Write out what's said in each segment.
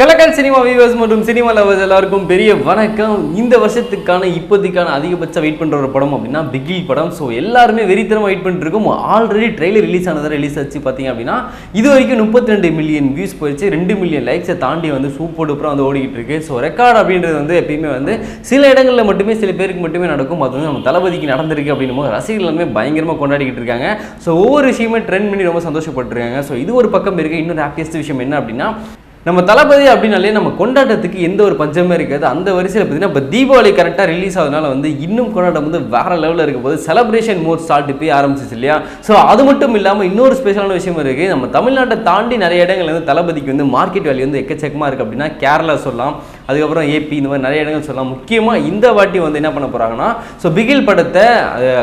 கலக்கல் cinema viewers மற்றும் cinema lovers எல்லாருக்கும் பெரிய வணக்கம். இந்த வருஷத்துக்கான இப்போதைக்கான அதிகபட்ச வெயிட் பண்ணுற ஒரு படம் அப்படின்னா பிகில் படம். ஸோ எல்லாருமே வெறித்தனமாக வெயிட் பண்ணிருக்கோம் ஆல்ரெடி ட்ரெய்லர் ரிலீஸ் ஆனதாக ரிலீஸ் ஆச்சு பார்த்தீங்க அப்படின்னா இது வரைக்கும் முப்பத்தி ரெண்டு மில்லியன் வியூஸ் போயிடுச்சு ரெண்டு மில்லியன் லைக்ஸை தாண்டி வந்து சூப்பர் டூப்பராக வந்து ஓடிக்கிட்டு இருக்கு. ஸோ ரெக்கார்ட் அப்படின்றது வந்து எப்பயுமே வந்து சில இடங்களில் மட்டுமே சில பேருக்கு மட்டுமே நடக்கும். அது வந்து நம்ம தளபதிக்கு நடந்திருக்கு அப்படின்னும் போது ரசிகர்கள் எல்லாமே பயங்கரமாக கொண்டாடிக்கிட்டு இருக்காங்க. ஸோ ஒவ்வொரு விஷயமே ட்ரெண்ட் பண்ணி ரொம்ப சந்தோஷப்பட்டிருக்காங்க. ஸோ இது ஒரு பக்கம் இருக்கு. இன்னொரு ஹாப்பியஸ்ட் விஷயம் என்ன அப்படின்னா நம்ம தளபதி அப்படின்னாலே நம்ம கொண்டாட்டத்துக்கு எந்த ஒரு பஞ்சமே இருக்காது. அந்த வரிசையில் பார்த்தீங்கன்னா இப்போ தீபாவளி கரெக்டாக ரிலீஸ் ஆகுதுனால வந்து இன்னும் கொண்டாட்டம் வந்து வேற லெவலில் இருக்கும் போது செலப்ரேஷன் மோட் ஸ்டார்ட் போய் ஆரம்பிச்சிச்சு இல்லையா? ஸோ அது மட்டும் இல்லாமல் இன்னொரு ஸ்பெஷலான விஷயம் இருக்குது நம்ம தமிழ்நாட்டை தாண்டி நிறைய இடங்கள்ல வந்து தளபதிக்கு வந்து மார்க்கெட் வேல்யூ வந்து எக்கச்சக்கமாக இருக்குது அப்படின்னா கேரளா சொல்லலாம். அதுக்கப்புறம் ஏபி இந்த மாதிரி நிறைய இடங்கள் சொல்லலாம். முக்கியமாக இந்த வாட்டி வந்து என்ன பண்ண போகிறாங்கன்னா ஸோ பிகில் படத்தை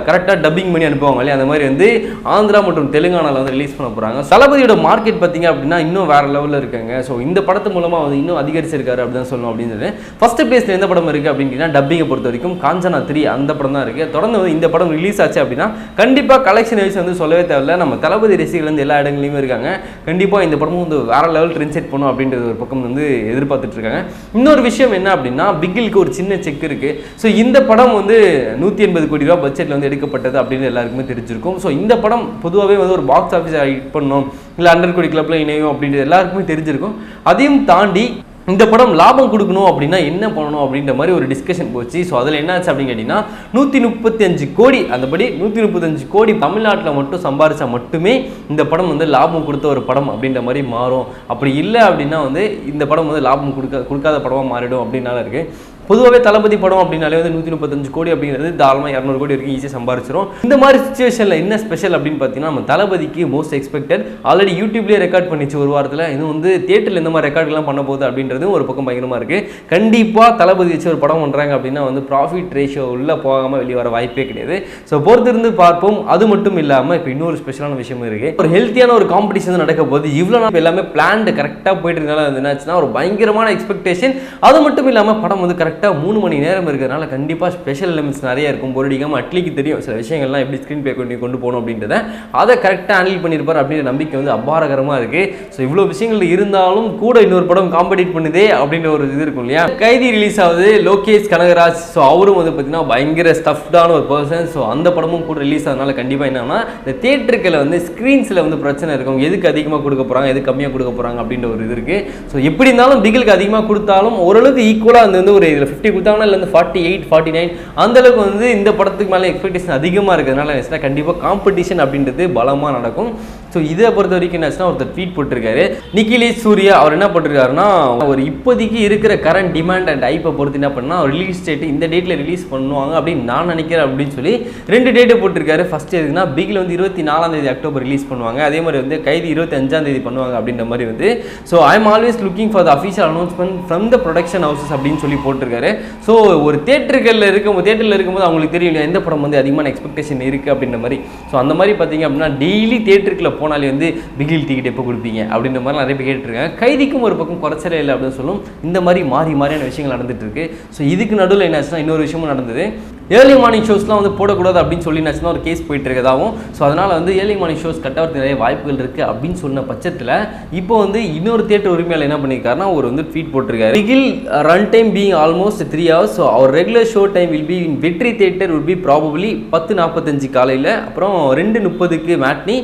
கரெக்டாக டப்பிங் பண்ணி அனுப்புவாங்க இல்லையா? அந்த மாதிரி வந்து ஆந்திரா மற்றும் தெலுங்கானாவில் வந்து ரிலீஸ் பண்ண போகிறாங்க தளபதியோட மார்க்கெட் பார்த்தீங்க அப்படின்னா இன்னும் வேறு லெவலில் இருக்காங்க. ஸோ இந்த படத்து மூலமாக வந்து இன்னும் அதிகரிச்சிருக்காரு அப்படின்னு சொல்லணும் அப்படின்னு ஃபர்ஸ்ட் பிளேஸில் எந்த படம் இருக்குது அப்படின்னு டப்பிங்கை பொறுத்த வரைக்கும் காஞ்சனா த்ரீ அந்த படம் தான் இருக்குது தொடர்ந்து வந்து இந்த படம் ரிலீஸ் ஆச்சு அப்படின்னா கண்டிப்பாக கலெக்ஷன் வைஸ் வந்து சொல்லவே தேவையில்ல. நம்ம தளபதி ரசிகர்கள் வந்து எல்லா இடங்களையுமே இருக்காங்க. கண்டிப்பாக இந்த படமும் வந்து வேற லெவல் ட்ரெண்ட் செட் பண்ணும் அப்படின்றது ஒரு பக்கம் வந்து எதிர்பார்த்துட்டு இருக்காங்க. இன்னொரு விஷயம் என்ன அப்படின்னா பிகிலுக்கு ஒரு சின்ன செக் இருக்கு. ஸோ இந்த படம் வந்து நூற்றி எண்பது கோடி ரூபா பட்ஜெட்டில் வந்து எடுக்கப்பட்டது அப்படின்னு எல்லாருக்குமே தெரிஞ்சிருக்கும். ஸோ இந்த படம் பொதுவாகவே வந்து ஒரு பாக்ஸ் ஆஃபீஸ் ஹிட் பண்ணும் இல்லை அண்டர் கோடி கிளப்ல இணையும் அப்படின்றது எல்லாருக்குமே தெரிஞ்சிருக்கும். அதையும் தாண்டி இந்த படம் லாபம் கொடுக்கணும் அப்படின்னா என்ன பண்ணணும் அப்படின்ற மாதிரி ஒரு டிஸ்கஷன் போச்சு. ஸோ அதில் என்னாச்சு அப்படின்னு கேட்டிங்கன்னா நூற்றி முப்பத்தி அஞ்சு கோடி அந்தபடி நூற்றி முப்பத்தஞ்சு கோடி தமிழ்நாட்டில் மட்டும் சம்பாரித்தா மட்டுமே இந்த படம் வந்து லாபம் கொடுத்த ஒரு படம் அப்படின்ற மாதிரி மாறும். அப்படி இல்லை அப்படின்னா வந்து இந்த படம் வந்து லாபம் கொடுக்க கொடுக்காத படமாக மாறிடும் அப்படின்னால இருக்குது பொதுவாகவே தளபதி படம் அப்படின்னாலே வந்து நூற்றி முப்பத்தஞ்சு கோடி அப்படிங்கிறது தாராளமாக இரநூறு கோடி வரைக்கும் ஈஸியாக சம்பாரிச்சிரும். இந்த மாதிரி சுச்சுவேஷனில் என்ன ஸ்பெஷல் அப்படின்னு பார்த்தீங்கன்னா நம்ம தளபதிக்கு மோஸ்ட் எக்ஸ்பெக்டட் ஆல்ரெடி யூடியூப்லேயே ரெக்கார்ட் பண்ணிச்சு ஒரு வாரத்தில். இன்னும் வந்து தேட்டரில் இந்த மாதிரி ரெக்கார்ட்லாம் பண்ண போகுது அப்படின்றதும் ஒரு பக்கம் பயங்கரமாக இருக்குது கண்டிப்பாக தளபதி வச்சு ஒரு படம் பண்ணுறாங்க அப்படின்னா வந்து ப்ராஃபிட் ரேஷியோ உள்ளே போகாமல் வெளியே வர வாய்ப்பே கிடையாது. ஸோ பொறுத்திருந்து பார்ப்போம். அது மட்டும் இல்லாமல் இப்போ இன்னொரு ஸ்பெஷலான விஷயம் இருக்குது ஒரு ஹெல்த்தியான ஒரு காம்படிஷன் நடக்க போது இவ்வளோ நாள் எல்லாமே பிளான்டு கரெக்டாக போயிட்டு இருந்தாலும் என்னாச்சுன்னா ஒரு பயங்கரமான எக்ஸ்பெக்டேஷன் அது மட்டும் இல்லாமல் படம் வந்து கரெக்டாக மூணு மணி நேரம் இருக்கிறதுனால கண்டிப்பாக ஸ்பெஷல் எலிமெண்ட்ஸ் நிறைய இருக்கும். பொருடிக்காமல் அட்லிக்கு தெரியும். சில விஷயங்கள்லாம் எப்படி ஸ்க்ரீன் பே பண்ணி கொண்டு போகணும் அப்படின்றத. அதை கரெக்டாக ஹேண்டில் பண்ணியிருப்பார் அப்படின்ற நம்பிக்கை வந்து அபாரகரமாக இருக்குது ஸோ இவ்வளோ விஷயங்கள் இருந்தாலும் கூட இன்னொரு படம் காம்படிட் பண்ணுதே அப்படின்ற ஒரு இது இருக்கும் இல்லையா? கைதி ரிலீஸ் ஆகுது. லோகேஷ் கனகராஜ். ஸோ அவரும் வந்து பார்த்தீங்கன்னா பயங்கர ஸ்டஃப்டான ஒரு பர்சன் ஸோ அந்த படமும் கூட ரிலீஸ் ஆனதுனால கண்டிப்பாக என்னன்னா இந்த தேட்டருக்கில் வந்து ஸ்க்ரீன்ஸில் வந்து பிரச்சனை இருக்கும் எதுக்கு அதிகமாக கொடுக்க போகிறாங்க எது கம்மியாக கொடுக்க போகிறாங்க அப்படின்ற ஒரு இது இருக்குது ஸோ எப்படி இருந்தாலும் பிகிலுக்கு அதிகமாக கொடுத்தாலும் ஓரளவுக்கு ஈக்குவலாக அந்த வந்து ஒரு இதில் ஃபிஃப்டி கொடுத்தாங்கன்னா இல்லை வந்து ஃபார்ட்டி எயிட் ஃபார்ட்டி நைன் அந்தளவுக்கு வந்து இந்த படத்துக்கு மேலே எக்ஸ்பெக்டேஷன் அதிகமாக இருக்கிறதுனால கண்டிப்பாக காம்படிஷன் அப்படின்றது பலமாக நடக்கும். ஸோ இதை பொறுத்த வரைக்கும் என்னாச்சுன்னா ஒருத்தர் ட்வீட் போட்டிருக்காரு. நிக்கிலேஷ் சூர்யா அவர் என்ன போட்டிருக்காருன்னா ஒரு இப்போதைக்கு இருக்கிற கரண்ட் டிமாண்ட் அண்ட் ஐப்பை பொறுத்து என்ன பண்ணா ரிலீஸ் டேட் இந்த டேட்டில் ரிலீஸ் பண்ணுவாங்க அப்படின்னு நான் நினைக்கிறேன் அப்படின்னு சொல்லி ரெண்டு டேட்டு போட்டிருக்காரு. ஃபர்ஸ்ட் எதுக்குன்னா பிகில் வந்து இருபத்தி நாலாம் தேதி அக்டோபர் ரிலீஸ் பண்ணுவாங்க. அதே மாதிரி வந்து கைதி இருபத்தி அஞ்சாம் தேதி பண்ணுவாங்க அப்படின்ற மாதிரி வந்து. So I am always looking for the official announcement from the production houses அப்படின்னு சொல்லி போட்டிருக்காரு. ஸோ ஒரு தேட்டர்களில் இருக்கும் தேட்டரில் இருக்கும்போது அவங்களுக்கு தெரியும் இல்லையா எந்த படம் வந்து அதிகமான எக்ஸ்பெக்டேஷன் இருக்குது அப்படின்ற மாதிரி. ஸோ அந்த மாதிரி பார்த்தீங்க அப்படின்னா டெய்லி தேட்டருக்குள்ள போனாலே வந்து பிகில் டிக்கெட் எப்போ கொடுப்பீங்க அப்படின்ற மாதிரி நிறைய பேர் கேட்டுருக்காங்க. கைதிக்கும் ஒரு பக்கம் குறைச்சலே இல்லை அப்படின்னு சொல்லும். இந்த மாதிரி மாறி மாறியான விஷயங்கள் நடந்துட்டு இருக்கு ஸோ இதுக்கு நடுவில் என்னாச்சுன்னா இன்னொரு விஷயமும் நடந்தது. ஏர்லி மார்னிங் ஷோஸ்லாம் வந்து போடக்கூடாது அப்படின்னு சொல்லி என்னாச்சுன்னா ஒரு கேஸ் போயிட்டு இருக்கதாகவும் ஸோ அதனால் வந்து ஏர்லி மார்னிங் ஷோஸ் கட் நிறைய வாய்ப்புகள் இருக்குது அப்படின்னு சொன்ன பட்சத்தில் இப்போ வந்து இன்னொரு தேட்டர் உரிமையாளர் என்ன பண்ணியிருக்காருன்னா ஒரு வந்து ட்வீட் போட்டிருக்காரு. Bigil run time being almost three hours so our regular show time will be in Vettri theatre will B probably பத்து நாற்பத்தஞ்சு காலையில் அப்புறம் ரெண்டு முப்பதுக்கு மேட்னி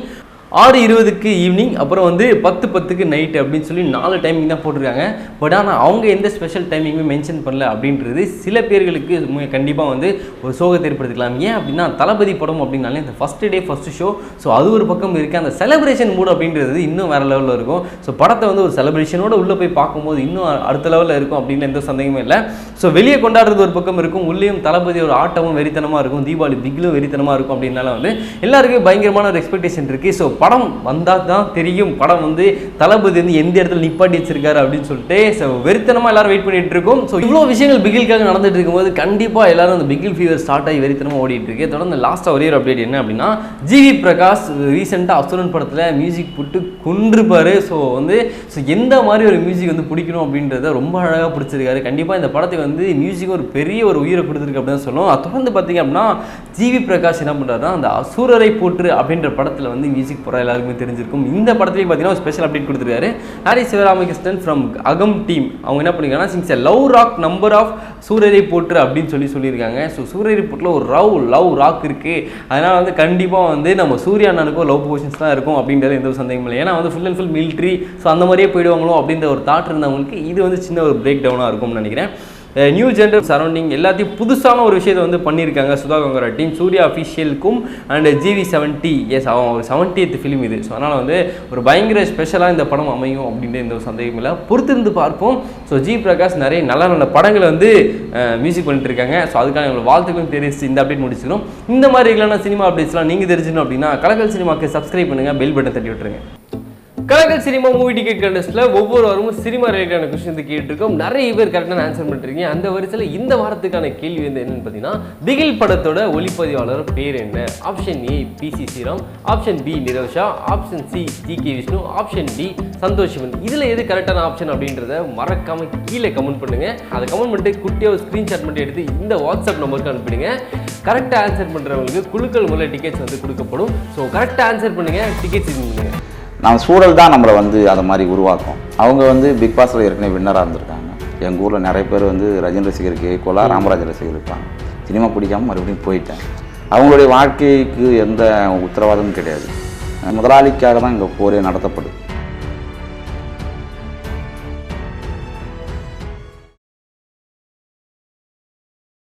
ஆறு இருபதுக்கு ஈவினிங் அப்புறம் வந்து பத்து பத்துக்கு நைட்டு அப்படின்னு சொல்லி நாலு டைமிங் தான் போட்டிருக்காங்க. பட் ஆனால் அவங்க எந்த ஸ்பெஷல் டைமிங்குமே மென்ஷன் பண்ணல அப்படின்றது சில பேர்களுக்கு கண்டிப்பாக வந்து ஒரு சோகத்தை ஏற்படுத்திக்கலாம். ஏன் அப்படின்னா தளபதி படம் அப்படின்னாலே இந்த first day first show so அது ஒரு பக்கம் இருக்குது அந்த செலப்ரேஷன் மூட் அப்படின்றது இன்னும் வேறு லெவலில் இருக்கும். ஸோ படத்தை வந்து ஒரு செலப்ரேஷனோட உள்ளே போய் பார்க்கும்போது இன்னும் அடுத்த லெவலில் இருக்கும் அப்படின்னு எந்த சந்தேகமே இல்லை. ஸோ வெளியே கொண்டாடுறது ஒரு பக்கம் இருக்கும். உள்ளேயும் தளபதி ஒரு ஆட்டமும் வெறித்தனமாக இருக்கும். தீபாவளி பிக்லும் வெறித்தனமாக இருக்கும் அப்படின்னால வந்து எல்லாருக்கும் பயங்கரமான ஒரு எக்ஸ்பெக்டேஷன் இருக்குது ஸோ படம் வந்தால் தான் தெரியும். படம் வந்து தளபதி வந்து எந்த இடத்துல நிப்பாட்டி வச்சிருக்காரு அப்படின்னு சொல்லிட்டு ஸோ வெறித்தனமாக எல்லாரும் வெயிட் பண்ணிட்டு இருக்கோம். ஸோ இவ்வளோ விஷயங்கள் பிகிலுக்காக நடந்துட்டு இருக்கும்போது கண்டிப்பாக எல்லாரும் அந்த பிகில் ஃபீவர் ஸ்டார்ட் ஆகி வெறித்தனமாக ஓடிட்டு இருக்கு. தொடர்ந்து லாஸ்ட்டாக ஒரே ஒரு அப்டேட் என்ன அப்படின்னா ஜிவி பிரகாஷ் ரீசெண்டாக அசுரன் படத்தில் மியூசிக் போட்டு கொன்றுப்பார். ஸோ வந்து ஸோ எந்த மாதிரி ஒரு மியூசிக் வந்து பிடிக்கணும் அப்படின்றத ரொம்ப அழகாக பிடிச்சிருக்காரு. கண்டிப்பாக இந்த படத்துக்கு வந்து மியூசிக் ஒரு பெரிய ஒரு உயிரை கொடுத்துருக்கு அப்படின்னு சொல்லணும். அது தொடர்ந்து பார்த்தீங்க அப்படின்னா ஜிவி பிரகாஷ் என்ன பண்ணுறாருன்னா அந்த அசுரரை போற்று அப்படின்ற படத்தில் வந்து மியூசிக் சூப்பராக எல்லாருக்குமே தெரிஞ்சிருக்கும். இந்த படத்துலையும் பார்த்தீங்கன்னா ஒரு ஸ்பெஷல் அப்டேட் கொடுத்துருக்காரு. ஹாரி சிவராமகிருஷ்ணன் ஃப்ரம் அகம் டீம் அவங்க என்ன பண்ணிருக்காங்கன்னா sings love rock number of Soorarai Pottru அப்படின்னு சொல்லி சொல்லியிருக்காங்க. ஸோ சூரியரை போட்டில் ஒரு ரவ் லவ் ராக் இருக்குது அதனால் வந்து கண்டிப்பாக வந்து நம்ம சூரிய அண்ணனுக்கும் லவ் போர்ஷன்ஸ் தான் இருக்கும் அப்படின்றது எந்த ஒரு சந்தேகமும் இல்லை. ஏன்னா வந்து full and full military so அந்த மாதிரியே போயிடுவாங்களோ அப்படின்ற ஒரு தாட் இருந்தவங்களுக்கு இது வந்து சின்ன ஒரு பிரேக் டவுனாக இருக்கும்னு நினைக்கிறேன். நியூ ஜென்ரல் சரௌண்டிங் எல்லாத்தையும் புதுசான ஒரு விஷயத்தை வந்து பண்ணியிருக்காங்க சுதா கங்கரா டீம் சூர்யா அஃபிஷியலுக்கும் அண்ட் ஜிவி செவன்ட்டி எஸ் அவன் ஒரு செவன்ட்டியத் ஃபிலிம் இது. ஸோ அதனால் வந்து ஒரு பயங்கர ஸ்பெஷலாக இந்த படம் அமையும் அப்படின்ற எந்த ஒரு சந்தேகம் இல்லை. பொறுத்திருந்து பார்ப்போம். ஸோ ஜி பிரகாஷ் நிறைய நல்ல நல்ல படங்களை வந்து மியூசிக் பண்ணிட்டு இருக்காங்க ஸோ அதுக்கான எங்களை வாழ்த்துக்களும் தெரிவிச்சு இந்த அப்டேட் முடிச்சுக்கிறோம். இந்த மாதிரி ரெகுலரான சினிமா அப்டேட்ஸ்லாம் நீங்கள் தெரிஞ்சுக்கணும் அப்படின்னா கலக்கல் சினிமாக்கு சப்ஸ்கிரைப் பண்ணுங்கள் பெல் பட்டன் தட்டி விட்டுருங்க. கலக்கல் சினிமா மூவி டிக்கெட் கண்டஸ்ட்ல ஒவ்வொரு வாரமும் சினிமா ரிலேட்டடான கொஸ்டின் வந்து கேட்டிருக்கோம். நிறைய பேர் கரெக்டான ஆன்சர் பண்ணுறீங்க அந்த வரிசையில் இந்த வாரத்துக்கான கேள்வி வந்து என்னன்னு பார்த்தீங்கன்னா திகில் படத்தோட ஒளிப்பதிவாளர் பேர் என்ன? Option A P C Sriram. Option B Nirosha option C G K Vishnu. Option D Santosh Sivan. இதில் எது கரெக்டான ஆப்ஷன் அப்படின்றத மறக்காம கீழே கமெண்ட் பண்ணுங்க. அதை கமெண்ட் பண்ணிட்டு குட்டியாக ஒரு ஸ்க்ரீன்ஷாட் மட்டும் எடுத்து இந்த வாட்ஸ்அப் நம்பருக்கு அனுப்பிடுங்க. கரெக்டாக ஆன்சர் பண்ணுறவங்களுக்கு குழுக்கள் மூலம் டிக்கெட்ஸ் வந்து கொடுக்கப்படும். ஸோ கரெக்டாக ஆன்சர் பண்ணுங்கள் டிக்கெட்ஸ் பண்ணுங்கள் நம்ம சூழல் தான் நம்மளை வந்து அதை மாதிரி உருவாக்கும். அவங்க வந்து பிக் பாஸில் ஏற்கனவே வின்னராக இருந்திருக்காங்க. எங்கள் ஊரில் நிறைய பேர் வந்து ரஜினி ரசிகருக்கு ஈக்குவலாக ராமராஜ் ரசிகர் இருப்பாங்க. சினிமா பிடிக்காமல் மறுபடியும் போயிட்டேன். அவங்களுடைய வாழ்க்கைக்கு எந்த உத்தரவாதமும் கிடையாது. முதலாளிக்காக தான் இங்கே போரே நடத்தப்படுது.